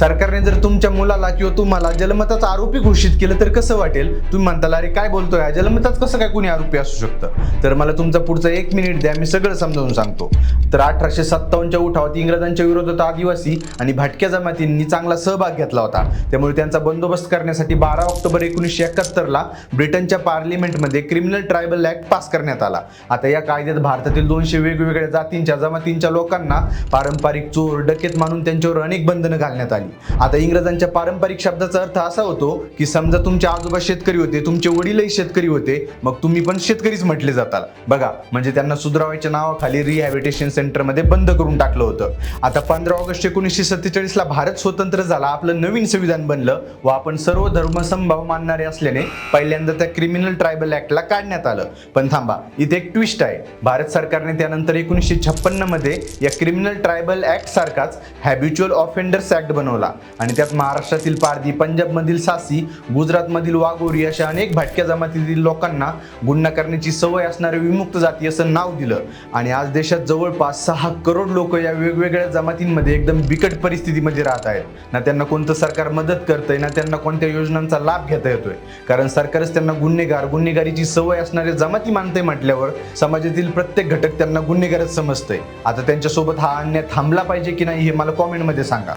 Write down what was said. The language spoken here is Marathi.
सरकारने जर तुमच्या मुलाला किंवा तुम्हाला जलमताचा आरोपी घोषित केलं तर कसं वाटेल? तुम्ही म्हणताल अरे काय बोलतोय? जलमतात कसं काय कुणी आरोपी असू शकतं? तर मला तुमचा पुढचा एक मिनिट द्या मी सगळं समजावून सांगतो. तर अठराशे सत्तावन्नच्या उठावात इंग्रजांच्या विरोधात आदिवासी आणि भाटक्या जमातींनी चांगला सहभाग घेतला होता. त्यामुळे त्यांचा बंदोबस्त करण्यासाठी बारा ऑक्टोबर एकोणीसशे एकाहत्तरला ब्रिटनच्या पार्लिमेंटमध्ये क्रिमिनल ट्रायबल ऍक्ट पास करण्यात आला. आता या कायद्यात भारतातील दोनशे वेगवेगळ्या जातींच्या जमातींच्या लोकांना पारंपरिक चोर डकेत मानून त्यांच्यावर अनेक बंधनं घालण्यात आली. आता इंग्रजांच्या पारंपरिक शब्दाचा अर्थ असा होतो की समजा तुमचे आजोबा शेतकरी होते तुमचे वडीलही शेतकरी होते मग तुम्ही पण शेतकरीच म्हटले जाताल. बघा म्हणजे त्यांना सुधरावायच्या नावाखाली रिहॅबिटेशन सेंटरमध्ये बंद करून टाकलं होतं. आता पंधरा ऑगस्ट एकोणीसशे सत्तेचाळीसला भारत स्वतंत्र झाला आपलं नवीन संविधान बनलं व आपण सर्व धर्मसंभाव मानणारे असल्याने पहिल्यांदा त्या क्रिमिनल ट्रायबल ऍक्टला काढण्यात आलं. पण थांबा इथे एक ट्विस्ट आहे. भारत सरकारने त्यानंतर एकोणीसशे छप्पन्नमध्ये या क्रिमिनल ट्रायबल ऍक्ट सारखाच हॅबिच्युअल ऑफेंडर्स ऍक्ट बनवला. आणि त्यात महाराष्ट्रातील पारधी पंजाबमधील सासी गुजरातमधील वाघोरी अशा अनेक भाटक्या जमातीतील लोकांना गुन्हा करण्याची सवय असणारे विमुक्त जाती असं नाव दिलं. आणि आज देशात जवळपास सहा करोड लोक या वेगवेगळ्या जमातींमध्ये एकदम बिकट परिस्थितीमध्ये राहत आहेत. ना त्यांना कोणतं सरकार मदत करतंय ना त्यांना कोणत्या योजनांचा लाभ घेता येतोय. कारण सरकारच त्यांना गुन्हेगार गुन्हेगारीची सवय असणारे जमाती मानते म्हटल्यावर समाजातील प्रत्येक घटक त्यांना गुन्हेगारच समजतंय. आता त्यांच्यासोबत हा अन्याय थांबला पाहिजे की नाही हे मला कॉमेंटमध्ये सांगा.